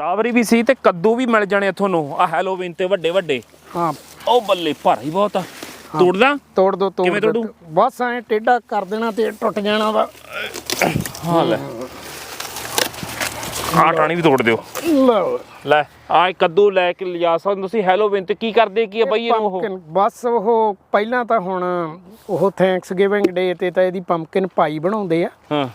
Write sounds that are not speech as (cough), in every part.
Strawberry ਵੀ ਸੀ ਤੇ ਕੱਦੂ ਵੀ ਮਿਲ ਜਾਣੇ ਤੁਹਾਨੂੰ। ਆ ਹੈਲੋਵੀਨ ਤੇ ਵੱਡੇ ਵੱਡੇ। ਹਾਂ। ਉਹ ਬੱਲੇ ਭਾਰਾ ਬਹੁਤ ਆ। ਤੋੜਦਾ ਤੋੜ ਦੋ ਤੋੜ ਕਿਵੇਂ। ਤੋੜੂ? ਬਸ ਐ ਟੇਢਾ ਕਰ ਦੇਣਾ ਤੇ ਟੁੱਟ ਜਾਣਾ ਵਾ। ਹਾਂ ਲੈ। ਆ ਟਾਣੀ ਵੀ ਤੋੜ ਦਿਓ। ਲੈ ਆ ਕੱਦੂ ਲੈ ਕੇ ਲਿਜਾ ਸਕਦੇ ਤੁਸੀਂ। ਹੈਲੋਵੀਨ ਤੇ ਕੀ ਕਰਦੇ ਕੀ ਆ ਬਈ ਇਹਨੂੰ ਉਹ? ਬਸ ਉਹ ਪਹਿਲਾਂ ਤਾਂ ਹੁਣ ਉਹ ਥੈਂਕਸ ਗਿਵਿੰਗ ਡੇ ਤੇ ਤਾਂ ਇਹਦੀ ਪੰਪਕਿਨ ਪਾਈ ਬਣਾਉਂਦੇ ਆ। ਹਾਂ।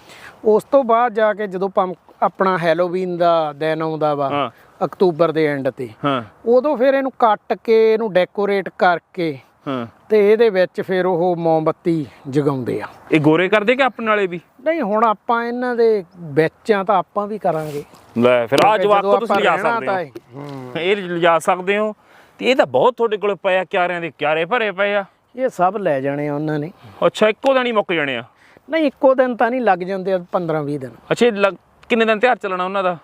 ਉਸ ਤੋਂ ਬਾਅਦ ਜਾ ਕੇ ਜਦੋਂ ਪੰਪ ਆਪਣਾ ਹੈਲੋਵੀਨ ਦਾ ਦਿਨ ਆਉਂਦਾ ਵਾ ਅਕਤੂਬਰ ਦੇ ਐਂਡ ਤੇ ਹਾਂ। ਉਦੋਂ ਫਿਰ ਇਹਨੂੰ ਕੱਟ ਕੇ ਇਹਨੂੰ ਡੈਕੋਰੇਟ ਕਰਕੇ ਹਾਂ। ਤੇ ਇਹਦੇ ਵਿੱਚ ਫਿਰ ਉਹ ਮੋਮਬੱਤੀ ਜਗਾਉਂਦੇ ਆ। ਇਹ ਗੋਰੇ ਕਰਦੇ ਕਿ ਆਪਣੇ ਵਾਲੇ ਵੀ? ਨਹੀਂ ਹੁਣ ਆਪਾਂ ਇਹਨਾਂ ਦੇ ਵਿੱਚ ਆ ਤਾਂ ਆਪਾਂ ਵੀ ਕਰਾਂਗੇ। ਲੈ ਫਿਰ ਆ ਜਵਾਕ ਜਦੋਂ ਤੁਸੀਂ ਲਿਜਾ ਸਕਦੇ ਤਾਂ ਹੋ ਇਹ- ਹੂੰ। ਇਹ ਲਿਜਾ ਸਕਦੇ ਹੋ। ਤੇ ਇਹ ਤਾਂ ਬਹੁਤ ਤੁਹਾਡੇ ਕੋਲ ਪਿਆ ਕਿਆਰਿਆਂ ਦੇ ਕਿਆਰੇ ਭਰੇ ਪਏ ਆ। ਇਹ ਸਭ ਲੈ ਜਾਣੇ ਆ ਉਹਨਾਂ ਨੇ। ਅੱਛਾ ਇੱਕੋ ਹੀ ਮੁੱਕ ਜਾਣੇ ਆ। ਨਹੀਂ ਇੱਕੋ ਦਿਨ ਤਾਂ ਨਹੀਂ ਲੱਗ ਜਾਂਦੇ 15 20 ਦਿਨ। ਅੱਛਾ ਇਹ ਲੱਗ- ਕਿੰਨੇ ਦਿਨ ਤਿਉਹਾਰ ਚੱਲਣਾ ਉਹਨਾਂ ਦਾ?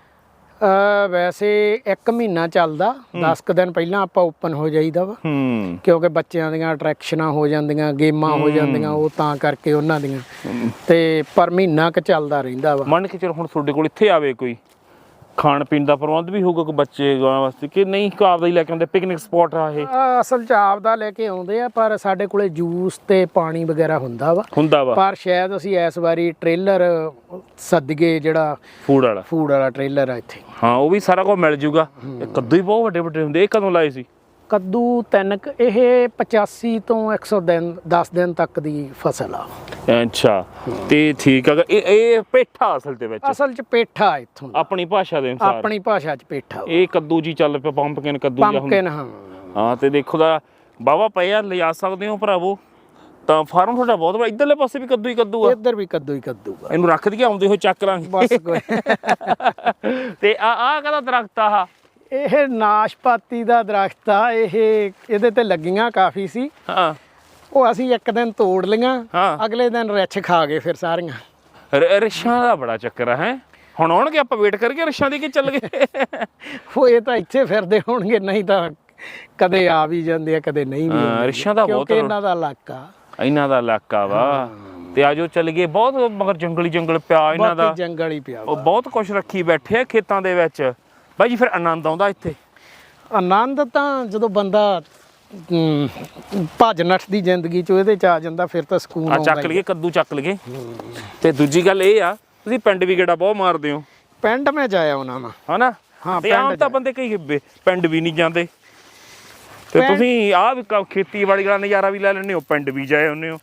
ਅ ਵੈਸੇ 1 ਮਹੀਨਾ ਚੱਲਦਾ 10 ਕੁ ਦਿਨ ਪਹਿਲਾਂ ਆਪਾਂ ਓਪਨ ਹੋ ਜਾਈਦਾ ਵਾ। ਹੂੰ। ਕਿਉਂਕਿ ਬੱਚਿਆਂ ਦੀਆਂ ਅਟਰੈਕਸ਼ਨਾਂ ਹੋ ਜਾਂਦੀਆਂ ਗੇਮਾਂ ਹੋ ਜਾਂਦੀਆਂ ਉਹ ਤਾਂ ਕਰਕੇ ਉਹਨਾਂ ਦੀਆਂ। ਤੇ ਪਰ ਮਹੀਨਾ ਕ ਚੱਲਦਾ ਰਹਿੰਦਾ ਵਾ। ਮੰਨ ਕੇ ਚਲੋ ਹੁਣ ਤੁਹਾਡੇ ਕੋਲ ਇੱਥੇ ਆਵੇ ਕੋਈ? ਖਾਣ ਪੀਣ ਦਾ ਪ੍ਰਬੰਧ ਵੀ ਹੋਊਗਾ ਕੋਈ ਬੱਚੇ ਗਾਂ ਵਾਸਤੇ ਕਿ ਨਹੀਂ ਕਾਬ ਦਾ ਹੀ ਲੈ ਕੇ ਆਉਂਦੇ ਪਿਕਨਿਕ ਸਪੌਟ ਆ ਇਹ? ਅਸਲ ਚ ਆਪਦਾ ਲੈ ਕੇ ਆਉਂਦੇ ਆ ਪਰ ਸਾਡੇ ਕੋਲੇ ਜੂਸ ਤੇ ਪਾਣੀ ਵਗੈਰਾ ਹੁੰਦਾ ਵਾ। ਹੁੰਦਾ ਵਾ। ਪਰ ਸ਼ਾਇਦ ਅਸੀਂ ਇਸ ਵਾਰੀ ਟ੍ਰੇਲਰ ਸੱਦਗੇ ਜਿਹੜਾ ਫੂਡ ਵਾਲਾ। ਫੂਡ ਵਾਲਾ ਟ੍ਰੇਲਰ ਆ ਇੱਥੇ। ਹਾਂ ਉਹ ਵੀ ਸਾਰਾ ਕੁਝ ਮਿਲ ਜੂਗਾ। ਇਹ ਕੱਦੂ ਹੀ ਬਹੁਤ ਵੱਡੇ ਵੱਡੇ ਹੁੰਦੇ ਇਹ ਕਦੋਂ ਲਾਏ ਸੀ? ਕੱਦੂ ਤਿੰਨ ਕੁ- ਇਹ 85 ਤੋਂ 100 ਦਿਨ 10 ਦਿਨ ਤੱਕ ਦੀ ਫਸਲ ਆ। ਅੱਛਾ। ਤੇ ਠੀਕ ਆ ਇਹ ਇਹ ਪੇਠਾ ਅਸਲ ਦੇ ਵਿੱਚ? ਅਸਲ ਚ ਪੇਠਾ ਇੱਥੋਂ। ਆਪਣੀ ਭਾਸ਼ਾ ਦੇ ਅਨੁਸਾਰ? ਆਪਣੀ ਭਾਸ਼ਾ ਚ ਪੇਠਾ ਇਹ ਕੱਦੂ ਜੀ ਚੱਲ ਪਿਆ ਪੰਪਕਿਨ ਕੱਦੂ ਹੁੰਦਾ। ਪੰਪਕਿਨ ਹਾਂ। ਹਾਂ ਤੇ ਦੇਖੋ ਦਾ ਬਾਵਾ ਪਿਆ ਲਿਜਾ ਸਕਦੇ ਹੋ ਭਰਾਵੋ। ਤਾਂ ਫਾਰਮ ਤੁਹਾਡਾ ਬਹੁਤ ਬੜਾ ਇਧਰਲੇ ਪਾਸੇ ਵੀ ਕੱਦੂ ਹੀ ਕੱਦੂ ਆ। ਇੱਧਰ ਵੀ ਕੱਦੂ ਹੀ ਕੱਦੂ ਆ। ਇਹਨੂੰ ਰੱਖ ਦਈਏ ਆਉਂਦੇ ਹੋਏ ਚੱਕ ਲਾਂਗੇ। ਬਸ ਕੋਈ। (laughs) ਤੇ ਆ ਆ ਕਦਾ ਦਰਖਤ ਆ ਇਹ ਨਾਸ਼ਪਾਤੀ ਦਾ ਦਰਖਤ ਆ ਇਹ ਇਹਦੇ ਤੇ ਲੱਗੀਆਂ ਕਾਫੀ ਸੀ। ਹਾਂ। ਉਹ ਅਸੀਂ ਇੱਕ ਦਿਨ ਤੋੜ ਲੀਆਂ ਹਾਂ। ਅਗਲੇ ਦਿਨ ਰਿੱਛ ਖਾ ਗਏ ਫਿਰ ਸਾਰੀਆਂ। ਰ- ਰਿਸ਼ਾਂ ਦਾ ਬੜਾ ਚੱਕਰ ਆ ਹੈ? ਹੁਣ ਆਉਣਗੇ ਆਪਾਂ ਵੇਟ ਕਰਕੇ ਰਿਸ਼ਾਂ ਦੀ ਕਿ ਚੱਲ ਗਏ (laughs) ਉਹ ਇਹ ਤਾਂ ਇੱਥੇ ਫਿਰਦੇ ਹੋਣਗੇ ਨਹੀਂ ਤਾਂ ਕਦੇ ਆ ਵੀ ਜਾਂਦੇ ਆ ਕਦੇ ਨਹੀਂ ਵੀ ਹਾਂ, ਆਉਂਦੇ। ਦਾ ਬਹੁਤ ਕਿਉਂਕਿ ਇਹਨਾਂ ਦਾ ਇਲਾਕਾ ਇਹਨਾਂ ਦਾ ਇਲਾਕਾ ਵਾ ਤੇ ਆਜੋ ਚੱਲ ਗਏ ਬਹੁਤ ਮਗਰ ਜੰਗਲੀ ਜੰਗਲ ਪਿਆ ਇਹਨਾਂ ਦਾ। ਬਾਕੀ ਜੰਗਲ ਹੀ ਪਿਆ ਉਹ ਵਾ। ਬਹੁਤ ਕੁਝ ਰੱਖੀ ਬੈਠੇ ਆ ਖੇਤਾਂ ਦੇ ਵਿੱਚ। ਬਾਈ ਜੀ ਫਿਰ ਆਨੰਦ ਆਉਂਦਾ ਇੱਥੇ? ਆਨੰਦ ਤਾਂ ਜਦੋਂ ਬੰਦਾ ਭੱਜ ਨੱਠ ਦੀ ਜ਼ਿੰਦਗੀ ਚੋਂ ਇਹਦੇ ਚ ਆ ਜਾਂਦਾ ਫਿਰ ਤਾਂ ਸਕੂਨ ਆ ਚੱਕ। ਲਈਏ ਕੱਦੂ ਚੱਕ ਲਈਏ। ਤੇ ਦੂਜੀ ਗੱਲ ਇਹ ਆ ਤੁਸੀਂ ਪਿੰਡ ਵੀ ਗੇੜਾ ਬਹੁਤ ਮਾਰਦੇ ਹੋ। ਪਿੰਡ ਮੈਂ ਜਾਇਆ ਉਹਨਾਂ ਨਾਲ। ਹਨਾ? ਹਾਂ, ਤੇ ਆਮ ਤਾਂ ਬੰਦੇ ਕਈ ਪਿੰਡ ਵੀ ਨਹੀਂ ਜਾਂਦੇ। ਤੇ ਤੁਸੀਂ ਆਹ ਵੀ ਖੇਤੀਬਾੜੀ ਦਾ ਨਜ਼ਾਰਾ ਵੀ ਲੈ ਲੈਂਦੇ ਹੋ ਪਿੰਡ ਵੀ ਜਾਏ ਹੁੰਦੇ ਹੋ।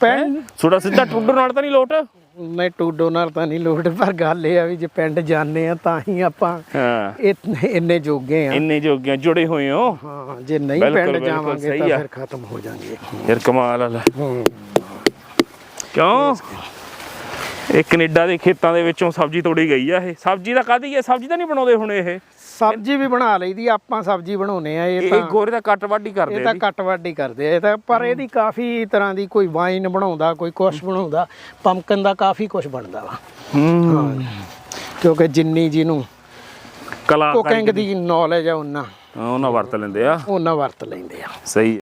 ਪਿੰਡ ਥੋੜਾ ਸਿੱਧਾ ਟੁੱਡਰ ਨਾਲ ਤਾਂ ਨਹੀਂ ਲੋਟ? ਨਹੀਂ ਟੂਡੋ ਨਾਲ ਤਾਂ ਨਹੀਂ ਲੋੜ ਪਰ ਗੱਲ ਇਹ ਆ ਵੀ ਜੇ ਪਿੰਡ ਜਾਂਦੇ ਆ ਤਾਂ ਹੀ ਆਪਾਂ ਹਾਂ। ਇਤਨੇ ਇੰਨੇ ਜੋਗੇ ਆ। ਇੰਨੇ ਜੋਗੀਆਂ ਜੁੜੇ ਹੋਏ ਹੋ। ਹਾਂ ਜੇ ਨਹੀਂ ਪਿੰਡ ਜਾਵਾਂਗੇ ਤਾਂ ਆ। ਫਿਰ ਖਤਮ ਹੋ ਜਾਣਗੇ ਯਾਰ ਕਮਾਲ ਆ ਕਿਉਂ? ਇਹ ਕੈਨੇਡਾ ਦੇ ਖੇਤਾਂ ਦੇ ਵਿੱਚੋਂ ਸਬਜ਼ੀ ਤੋੜੀ ਗਈ ਆ ਇਹ। ਸਬਜ਼ੀ ਦਾ ਕਾਦੀ ਹੈ ਸਬਜ਼ੀ ਤਾਂ ਨਹੀਂ ਬਣਾਉਂਦੇ ਹੁਣ ਇਹ। ਸਬਜ਼ੀ ਵੀ ਬਣਾ ਲਈਦੀ ਆਪਾਂ ਸਬਜ਼ੀ ਬਣਾਉਨੇ ਆ ਇਹ ਇਹ ਤਾਂ ਗੋਰੇ ਦਾ ਕੱਟ ਵੱਢ ਕਰਦੇ ਇਹ ਆ ਤਾਂ ਜੀ। ਕੱਟ ਵੱਢ ਹੀ ਕਰਦੇ ਆ ਇਹ ਤਾਂ ਪਰ ਇਹਦੀ ਕਾਫੀ ਤਰ੍ਹਾਂ ਦੀ ਕੋਈ ਵਾਈਨ ਬਣਾਉਂਦਾ ਕੋਈ ਕੁਛ ਬਣਾਉਂਦਾ ਪੰਪਕਨ ਦਾ ਕਾਫੀ ਕੁਛ ਬਣਦਾ ਵਾ। ਹੂੰ। ਕਿਉਂਕਿ ਜਿੰਨੀ ਜਿਹਨੂੰ ਕਲਾ ਕੁਕਿੰਗ ਦੀ ਨੌਲੇਜ ਆ ਉਹਨਾਂ ਉਹਨਾਂ ਵਰਤ ਲੈਂਦੇ ਆ। ਉਹਨਾਂ ਵਰਤ ਲੈਂਦੇ ਆ। ਸਹੀ।